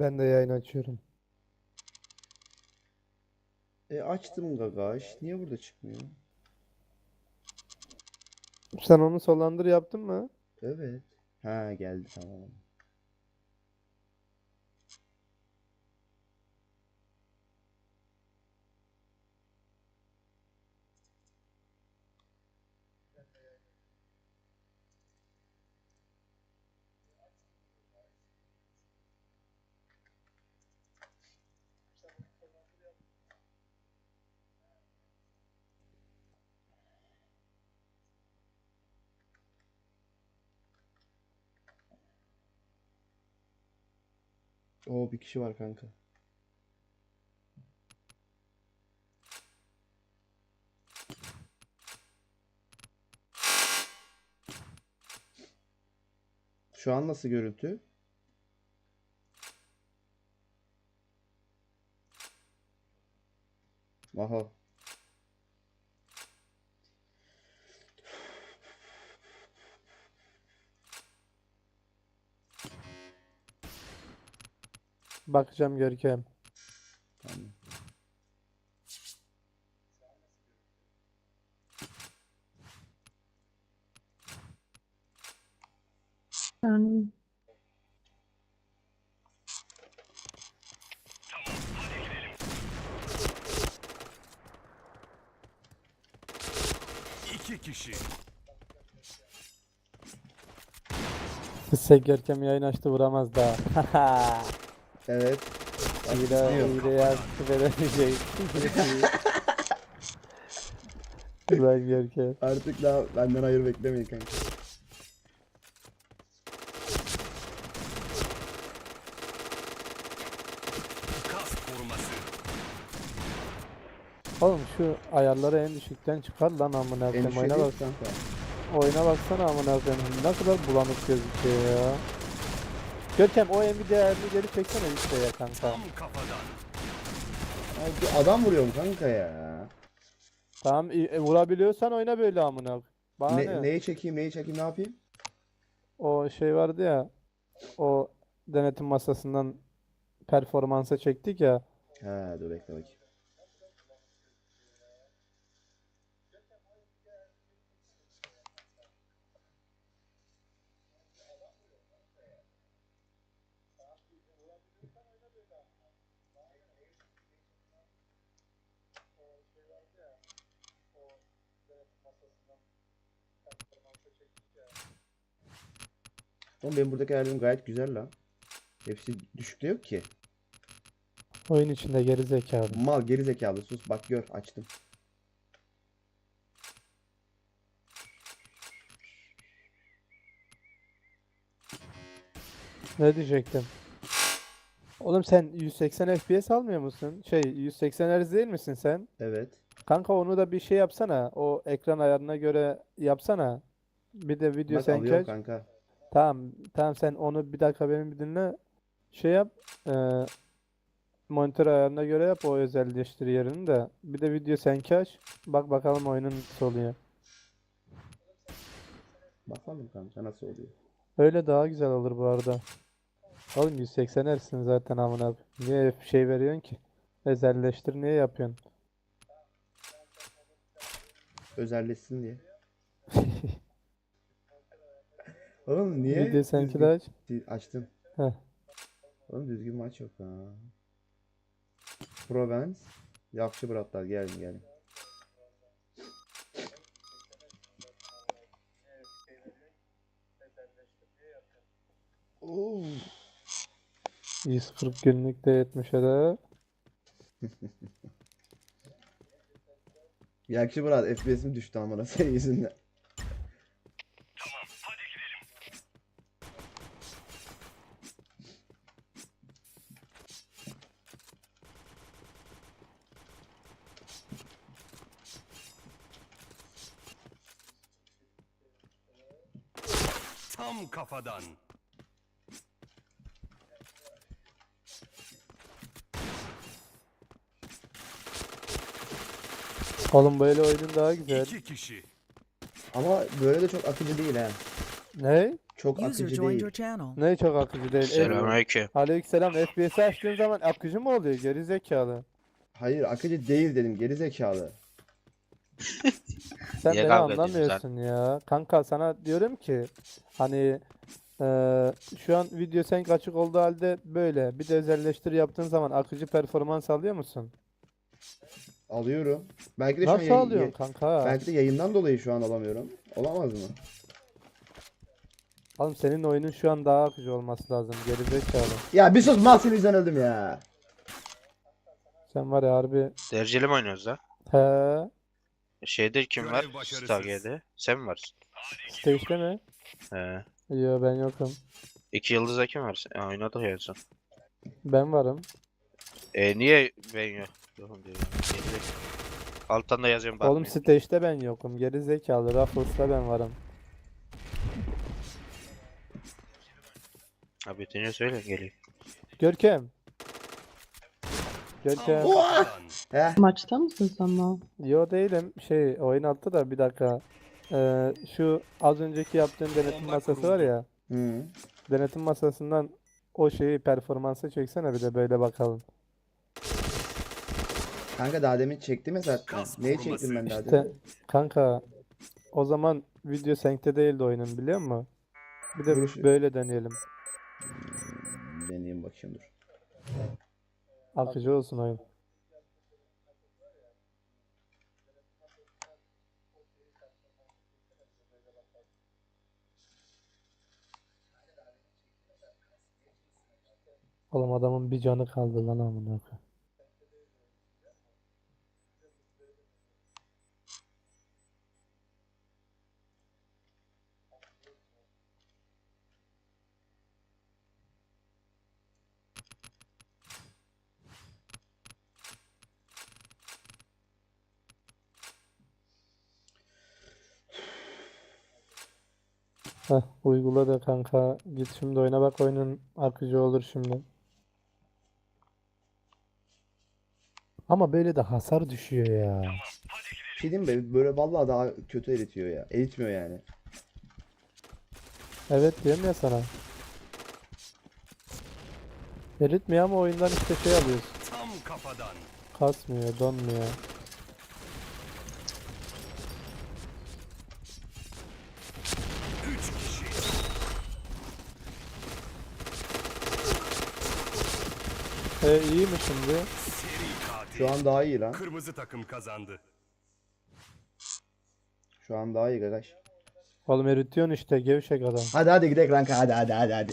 Ben de yayın açıyorum. E açtım Gagaş. Niye burada çıkmıyor? Sen onu sonlandır yaptın mı? Evet. Ha geldi tamam. Oo bir kişi var kanka. Şu an nasıl görüntü? Aha. Bakacağım Görkem. Tamam. Yani İki kişi. Kızsa Görkem yayın açtı vuramaz daha. Evet. Hile, hile yaptı veremeyecek. Ulan Görkem. Artık daha benden hayır beklemeyin kanka. Oğlum şu ayarları en düşükten çıkar lan amına koyayım. Oyuna değil bak. kanka. Oyuna baksana amına koyayım. Ne kadar bulanık gözüküyor ya. Görkem o Nvidia ayarını geri çeksene kanka. Tam kafadan. Ay, bir adam vuruyorum kanka ya. Tamam e, vurabiliyorsan oyna böyle amına. Bana Ne, ne? neyi çekeyim neyi çekeyim ne yapayım? O şey vardı ya. O denetim masasından performansa çektik ya. Ha dur bekle bakayım. Oğlum benim buradaki ayarlarım gayet güzel lan. Hepsi düşükte yok ki. Oyun içinde geri zekalı. Mal geri zekalı sus bak gör açtım. Ne diyecektim? Oğlum sen 180 FPS almıyor musun? Şey 180 Hz değil misin sen? Evet. Kanka onu da bir şey yapsana. O ekran ayarına göre yapsana. Bir de video Bak sen alıyorum kaç. kanka. Tamam. Tamam sen onu bir dakika benim bir dinle. Şey yap. eee monitör ayarına göre yap o özelleştir yerini de. Bir de video sen kaç. Bak bakalım oyunun nasıl oluyor. Bakalım kanka nasıl oluyor. Öyle daha güzel olur bu arada. Oğlum 180 Hz'sin zaten amına. koyayım. Niye şey veriyorsun ki? Özelleştir niye yapıyorsun? Özelleşsin diye. Oğlum niye? Düzgün- de aç. Di- Açtım. Heh. Oğlum düzgün maç yok ha. Provence. Yakşı bratlar gelin gelin. Oo. 140 günlük de 70'e de. Yakşı brat FPS'im düştü amına senin yüzünden. Tam kafadan. Oğlum böyle oyunun daha güzel. İki kişi. Ama böyle de çok akıcı değil ha. Ne? Çok User akıcı joined değil. channel. Ne çok akıcı değil. Selamünaleyküm. Aleykümselam. FPS'i açtığın zaman akıcı mı oluyor? Geri zekalı. Hayır akıcı değil dedim geri zekalı. Sen Niye beni kavga ediyorsun anlamıyorsun ya. Kanka sana diyorum ki hani eee, şu an video sen açık olduğu halde böyle bir de özelleştir yaptığın zaman akıcı performans alıyor musun? Alıyorum. Belki de şu an Nasıl yayın- alıyorsun kanka? belki de yayından dolayı şu an alamıyorum. Olamaz mı? Oğlum senin oyunun şu an daha akıcı olması lazım. Geri zekalı. Ya bir sus mal yüzünden öldüm ya. Sen var ya harbi. Dereceli mi oynuyoruz da? He. Şeyde kim var? Stargate'de. Sen mi varsın? Stage'de mi? He. Yo ben yokum. İki yıldızda kim var? E, oynadık ya. Ben varım. E niye ben yok? Yokum diyor. Geride- Alttan da yazıyorum Oğlum bakmıyor. stage'de ben yokum. Geri zekalı. Ruffles'ta ben varım. Abi dinle söyle geleyim. Görkem. Görkem. Heh. Maçta mısın sen daha? Yo değilim. Şey oyun attı da bir dakika. Ee, şu az önceki yaptığın denetim masası var ya. Hı. Denetim masasından o şeyi performansı çeksene bir de böyle bakalım. Kanka daha demin çektim ya zaten. Neyi çektim ben daha İşte demin? kanka o zaman video senkte değildi oyunun biliyor musun? Bir de Vuruş- böyle deneyelim. Deneyeyim bakayım dur. Akıcı olsun oyun. Oğlum adamın bir canı kaldı lan amına koyayım. Heh, uygula da kanka. Git şimdi oyuna bak oyunun akıcı olur şimdi. Ama böyle de hasar düşüyor ya. Şey diyeyim mi? Böyle vallahi daha kötü eritiyor ya. Eritmiyor yani. Evet diyorum ya sana. Eritmiyor ama oyundan işte şey alıyorsun. Tam kafadan. Kasmıyor, donmuyor. Üç kişi. E iyi mi şimdi? Şu an daha iyi lan. Kırmızı takım kazandı. Şu an daha iyi gagaş. Oğlum eritiyorsun işte gevşek adam. Hadi hadi gidelim kanka hadi hadi hadi hadi.